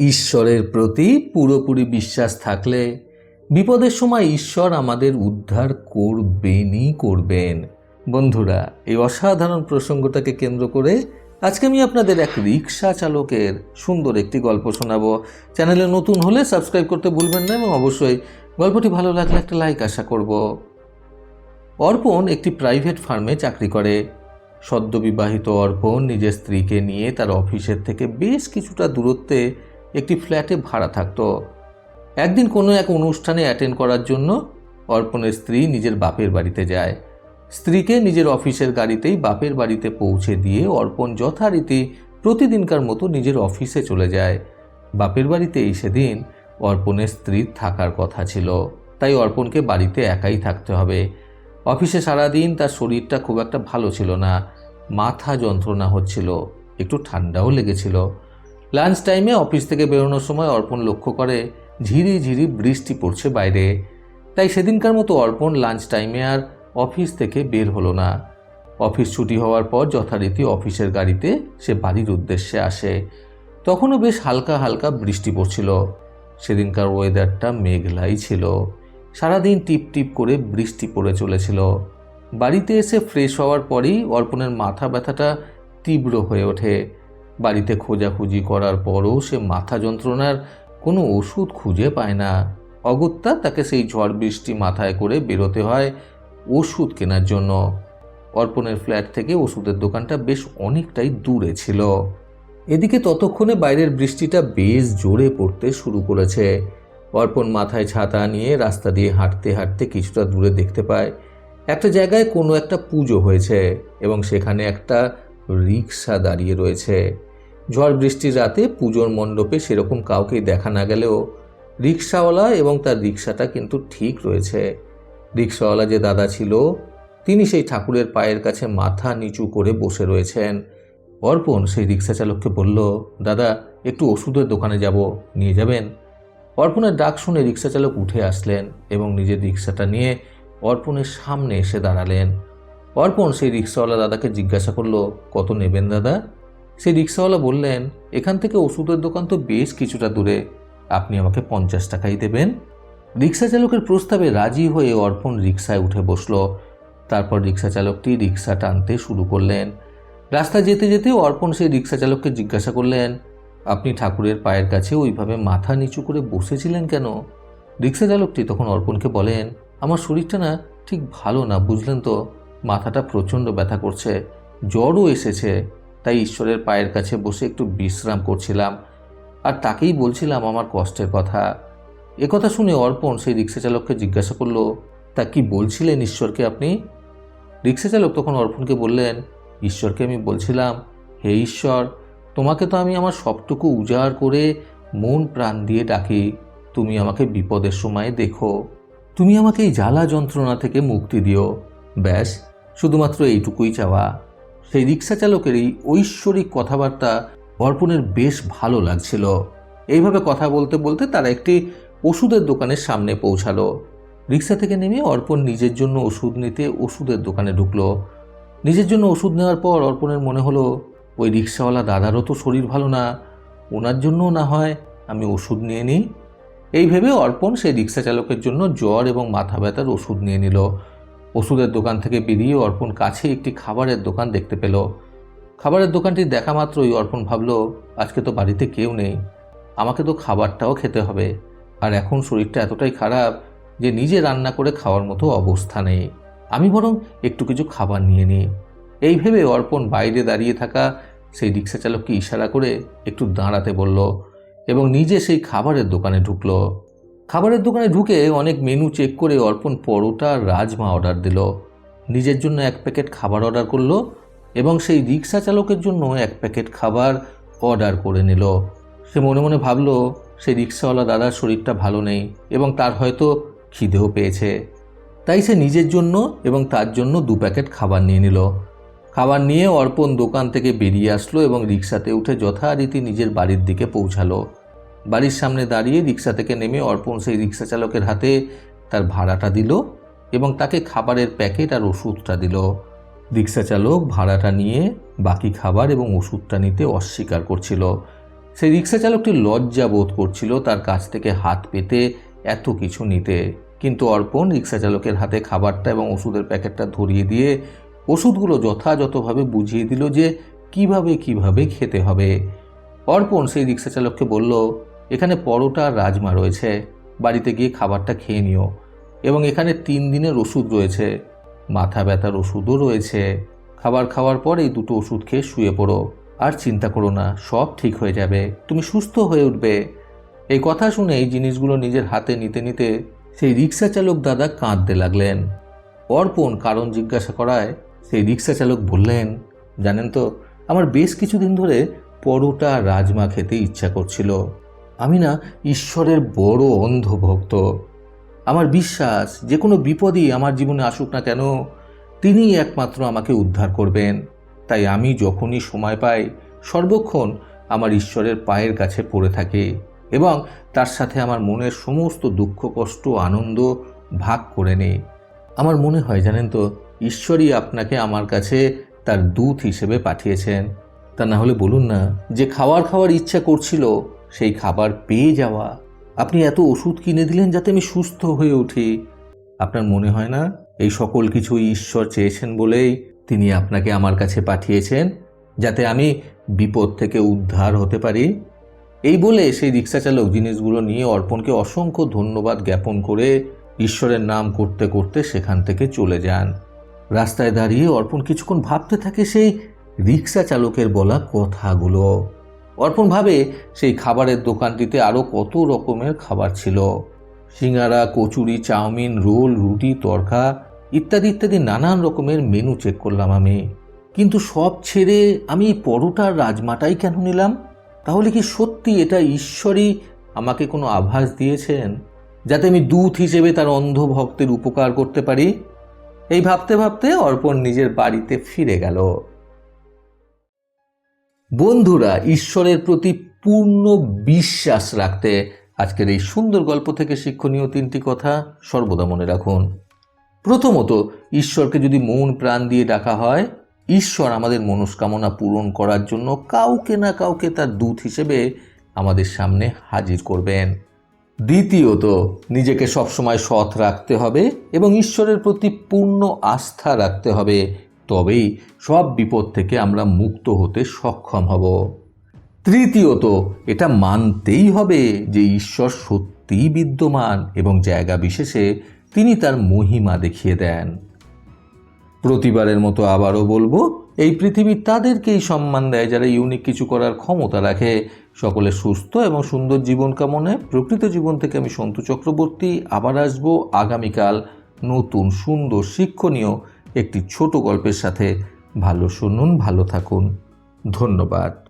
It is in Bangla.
ঈশ্বরের প্রতি পুরোপুরি বিশ্বাস থাকলে বিপদের সময় ঈশ্বর আমাদের উদ্ধার করবেনই করবেন। বন্ধুরা, এই অসাধারণ প্রসঙ্গটাকে কেন্দ্র করে আজকে আমি আপনাদের এক রিক্সা চালকের সুন্দর একটি গল্প শোনাবো। চ্যানেলে নতুন হলে সাবস্ক্রাইব করতে ভুলবেন না এবং অবশ্যই গল্পটি ভালো লাগলে একটা লাইক আশা করব। অর্পণ একটি প্রাইভেট ফার্মে চাকরি করে। সদ্যবিবাহিত অর্পণ নিজের স্ত্রীকে নিয়ে তার অফিসের থেকে বেশ কিছুটা দূরত্বে একটি ফ্ল্যাটে ভাড়া থাকতো। একদিন কোনো এক অনুষ্ঠানে অ্যাটেন্ড করার জন্য অর্পণের স্ত্রী নিজের বাপের বাড়িতে যায়। স্ত্রীকে নিজের অফিসের গাড়িতেই বাপের বাড়িতে পৌঁছে দিয়ে অর্পণ যথারীতি প্রতিদিনকার মতো নিজের অফিসে চলে যায়। বাপের বাড়িতেই সেদিন অর্পণের স্ত্রীর থাকার কথা ছিল। তাই অর্পণকে বাড়িতে একাই থাকতে হবে। অফিসে সারাদিন তার শরীরটা খুব একটা ভালো ছিল না। মাথা যন্ত্রণা হচ্ছিল। একটু ঠান্ডাও লেগেছিল। লাঞ্চ টাইমে অফিস থেকে বেরোনোর সময় অর্পণ লক্ষ্য করে ঝিরি ঝিরি বৃষ্টি পড়ছে বাইরে। তাই সেদিনকার মতো অর্পণ লাঞ্চ টাইমে আর অফিস থেকে বের হলো না। অফিস ছুটি হওয়ার পর যথারীতি অফিসের গাড়িতে সে বাড়ির উদ্দেশ্যে আসে। তখনও বেশ হালকা হালকা বৃষ্টি পড়ছিল। সেদিনকার ওয়েদারটা মেঘলাই ছিল। সারাদিন টিপ টিপ করে বৃষ্টি পড়ে চলেছিল। বাড়িতে এসে ফ্রেশ হওয়ার পরেই অর্পণের মাথা ব্যথাটা তীব্র হয়ে ওঠে। বাড়িতে খোঁজাখুঁজি করার পরও সে মাথা যন্ত্রণার কোনো ওষুধ খুঁজে পায় না। অগত্যা তাকে সেই ঝড় বৃষ্টি মাথায় করে বেরোতে হয় ওষুধ কেনার জন্য। অর্পণের ফ্ল্যাট থেকে ওষুধের দোকানটা বেশ অনেকটাই দূরে ছিল। এদিকে ততক্ষণে বাইরের বৃষ্টিটা বেশ জোরে পড়তে শুরু করেছে। অর্পণ মাথায় ছাতা নিয়ে রাস্তা দিয়ে হাঁটতে হাঁটতে কিছুটা দূরে দেখতে পায়। একটা জায়গায় কোনো একটা পুজো হয়েছে এবং সেখানে একটা রিক্সা দাঁড়িয়ে রয়েছে। ঝড় বৃষ্টির রাতে পুজোর মণ্ডপে সেরকম কাউকেই দেখা না গেলেও রিক্সাওয়ালা এবং তার রিক্সাটা কিন্তু ঠিক রয়েছে। রিক্সাওয়ালা যে দাদা ছিল, তিনি সেই ঠাকুরের পায়ের কাছে মাথা নিচু করে বসে রয়েছেন। অর্পণ সেই রিক্সা চালককে বলল, দাদা, একটু ওষুধের দোকানে যাব, নিয়ে যাবেন? অর্পণের ডাক শুনে রিক্সা চালক উঠে আসলেন এবং নিজের রিক্সাটা নিয়ে অর্পণের সামনে এসে দাঁড়ালেন। অর্পণ সেই রিক্সাওয়ালা দাদাকে জিজ্ঞাসা করল, কত নেবেন দাদা? সেই রিক্সাওয়ালা বললেন, এখান থেকে ওষুধের দোকান তো বেশ কিছুটা দূরে। আপনি আমাকে পঞ্চাশ টাকাই দেবেন? রিক্সা চালকের প্রস্তাবে রাজি হয়ে অর্পণ রিক্সায় উঠে বসল। তারপর রিক্সা চালকটি রিক্সা টানতে শুরু করলেন। রাস্তা যেতে যেতে অর্পণ সেই রিক্সা চালককে জিজ্ঞাসা করলেন, আপনি ঠাকুরের পায়ের কাছে ওইভাবে মাথা নিচু করে বসেছিলেন কেন? রিক্সা চালকটি তখন অর্পণকে বলেন, আমার শরীরটা না ঠিক ভালো না, বুঝলেন তো? মাথাটা প্রচণ্ড ব্যথা করছে, জ্বরও এসেছে। তাই ঈশ্বরের পায়ের কাছে বসে একটু বিশ্রাম করছিলাম আর তাকেই বলছিলাম আমার কষ্টের কথা। একথা শুনে অর্পণ সেই রিক্সা চালককে জিজ্ঞাসা করল, তা কি বলছিলেন ঈশ্বরকে আপনি? রিক্সা চালক তখন অর্পণকে বললেন, ঈশ্বরকে আমি বলছিলাম, হে ঈশ্বর, তোমাকে তো আমি আমার সবটুকু উজাড় করে মন প্রাণ দিয়ে ডাকি, তুমি আমাকে বিপদের সময় দেখো। তুমি আমাকে এই জ্বালা যন্ত্রণা থেকে মুক্তি দিও। ব্যাস, শুধুমাত্র এইটুকুই চাওয়া। সেই রিক্সা চালকের এই ঐশ্বরিক কথাবার্তা অর্পণের বেশ ভালো লাগছিল। এইভাবে কথা বলতে বলতে তারা একটি ওষুধের দোকানের সামনে পৌঁছালো। রিক্সা থেকে নেমে অর্পণ নিজের জন্য ওষুধ নিতে ওষুধের দোকানে ঢুকলো। নিজের জন্য ওষুধ নেওয়ার পর অর্পণের মনে হলো, ওই রিক্সাওয়ালা দাদারও তো শরীর ভালো না। ওনার জন্যও না হয় আমি ওষুধ নিয়ে নিই। এই ভেবে অর্পণ সেই রিক্সা চালকের জন্য জ্বর এবং মাথা ব্যথার ওষুধ নিয়ে নিল। ওষুধের দোকান থেকে বেরিয়ে অর্পণ কাছে একটি খাবারের দোকান দেখতে পেল। খাবারের দোকানটি দেখা মাত্রই অর্পণ ভাবল, আজকে তো বাড়িতে কেউ নেই। আমাকে তো খাবারটাও খেতে হবে। আর এখন শরীরটা এতটাই খারাপ যে নিজে রান্না করে খাওয়ার মতো অবস্থা নেই। আমি বরং একটু কিছু খাবার নিয়ে নিই। এই ভেবে অর্পণ বাইরে দাঁড়িয়ে থাকা সেই রিক্সা চালককে ইশারা করে একটু দাঁড়াতে বলল এবং নিজে সেই খাবারের দোকানে ঢুকলো। খাবারের দোকানে ঢুকে অনেক মেনু চেক করে অর্পণ পরোটা আর রাজমা অর্ডার দিল। নিজের জন্য এক প্যাকেট খাবার অর্ডার করল এবং সেই রিক্সা চালকের জন্য এক প্যাকেট খাবার অর্ডার করে নিল। সে মনে মনে ভাবলো, সেই রিক্সাওয়ালা দাদার শরীরটা ভালো নেই এবং তার হয়তো খিদেও পেয়েছে। তাই সে নিজের জন্য এবং তার জন্য দু প্যাকেট খাবার নিয়ে নিল। খাবার নিয়ে অর্পণ দোকান থেকে বেরিয়ে আসলো এবং রিক্সাতে উঠে যথারীতি নিজের বাড়ির দিকে পৌঁছালো। বাড়ির সামনে দাঁড়িয়ে রিক্সা থেকে নেমে অর্পণ সেই রিক্সা চালকের হাতে তার ভাড়াটা দিল এবং তাকে খাবারের প্যাকেট আর ওষুধটা দিল। রিক্সা চালক ভাড়াটা নিয়ে বাকি খাবার এবং ওষুধটা নিতে অস্বীকার করছিল। সেই রিক্সা চালকটি লজ্জা বোধ করছিল তার কাছ থেকে হাত পেতে এত কিছু নিতে। কিন্তু অর্পণ রিক্সা চালকের হাতে খাবারটা এবং ওষুধের প্যাকেটটা ধরিয়ে দিয়ে ওষুধগুলো যথাযথভাবে বুঝিয়ে দিল যে কীভাবে কীভাবে খেতে হবে। অর্পণ সেই রিক্সা চালককে বলল এখানে পরোটা আর রাজমা রয়েছে। বাড়িতে গিয়ে খাবারটা খেয়ে নিও। এবং এখানে তিন দিনের ওষুধ রয়েছে। মাথা ব্যথার ওষুধও রয়েছে। খাবার খাওয়ার পর এই দুটো ওষুধ খেয়ে শুয়ে পড়ো। আর চিন্তা করো না, সব ঠিক হয়ে যাবে। তুমি সুস্থ হয়ে উঠবে। এই কথা শুনে এই জিনিসগুলো নিজের হাতে নিতে নিতে সেই রিক্সা চালক দাদা কাঁদতে লাগলেন। অর্পণ কারণ জিজ্ঞাসা করায় সেই রিক্সা চালক বললেন, জানেন তো, আমার বেশ কিছুদিন ধরে পরোটা রাজমা খেতে ইচ্ছা করছিল। আমি না ঈশ্বরের বড় অন্ধভক্ত। আমার বিশ্বাস, যে কোনো বিপদই আমার জীবনে আসুক না কেন, তিনিই একমাত্র আমাকে উদ্ধার করবেন। তাই আমি যখনই সময় পাই, সর্বক্ষণ আমার ঈশ্বরের পায়ের কাছে পড়ে থাকি এবং তার সাথে আমার মনের সমস্ত দুঃখ, কষ্ট, আনন্দ ভাগ করে নিই। আমার মনে হয়, জানেন তো, ঈশ্বরই আপনাকে আমার কাছে তার দূত হিসেবে পাঠিয়েছেন। তা না হলে বলুন না, যে খাওয়ার খাওয়ার ইচ্ছা করছিল সেই খাবার পেয়ে যাওয়া। আপনি এত ওষুধ কিনে দিলেন যাতে আমি সুস্থ হয়ে উঠি। আপনার মনে হয় না? এই সকল কিছুই ঈশ্বর চেয়েছেন বলেই তিনি আপনাকে আমার কাছে পাঠিয়েছেন, যাতে আমি বিপদ থেকে উদ্ধার হতে পারি। এই বলে সেই রিক্সা চালক জিনিসগুলো নিয়ে অর্পণকে অসংখ্য ধন্যবাদ জ্ঞাপন করে ঈশ্বরের নাম করতে করতে সেখান থেকে চলে যান। রাস্তায় দাঁড়িয়ে অর্পণ কিছুক্ষণ ভাবতে থাকে সেই রিক্সা চালকের বলা কথাগুলো। অর্পণ ভাবে সেই খাবারের দোকানটিতে আরও কত রকমের খাবার ছিল। সিঙ্গারা, কচুরি, চাউমিন, রোল, রুটি, তরকা ইত্যাদি ইত্যাদি নানান রকমের মেনু চেক করলাম আমি। কিন্তু সব ছেড়ে আমি পরোটার রাজমাটাই কেন নিলাম? তাহলে কি সত্যি এটা ঈশ্বরই আমাকে কোনো আভাস দিয়েছেন? যাতে আমি দূত হিসেবে তার অন্ধ ভক্তের উপকার করতে পারি? এই ভাবতে ভাবতে অর্পণ নিজের বাড়িতে ফিরে গেল। বন্ধুরা, ঈশ্বরের প্রতি পূর্ণ বিশ্বাস রাখতে আজকের এই সুন্দর গল্প থেকে শিক্ষণীয় তিনটি কথা সর্বদা মনে রাখুন। প্রথমত, ঈশ্বরকে যদি মন প্রাণ দিয়ে ডাকা হয়, ঈশ্বর আমাদের মনস্কামনা পূরণ করার জন্য কাউকে না কাউকে তার দূত হিসেবে আমাদের সামনে হাজির করবেন। দ্বিতীয়ত, নিজেকে সবসময় সৎ রাখতে হবে এবং ঈশ্বরের প্রতি পূর্ণ আস্থা রাখতে হবে। তবেই সব বিপদ থেকে আমরা মুক্ত হতে সক্ষম হব। তৃতীয়ত, এটা মানতেই হবে যে ঈশ্বর সত্যিই বিদ্যমান এবং জায়গা বিশেষে তিনি তার মহিমা দেখিয়ে দেন। প্রতিবারের মতো আবারও বলব, এই পৃথিবী তাদেরকেই সম্মান দেয় যারা ইউনিক কিছু করার ক্ষমতা রাখে। সকলে সুস্থ এবং সুন্দর জীবন কামনায় প্রকৃত জীবন থেকে আমি সন্তু চক্রবর্তী, আবার আসব আগামীকাল নতুন সুন্দর শিক্ষণীয় একটি ছোট গল্পের সাথে ভালো শুনুন ভালো থাকুন। ধন্যবাদ।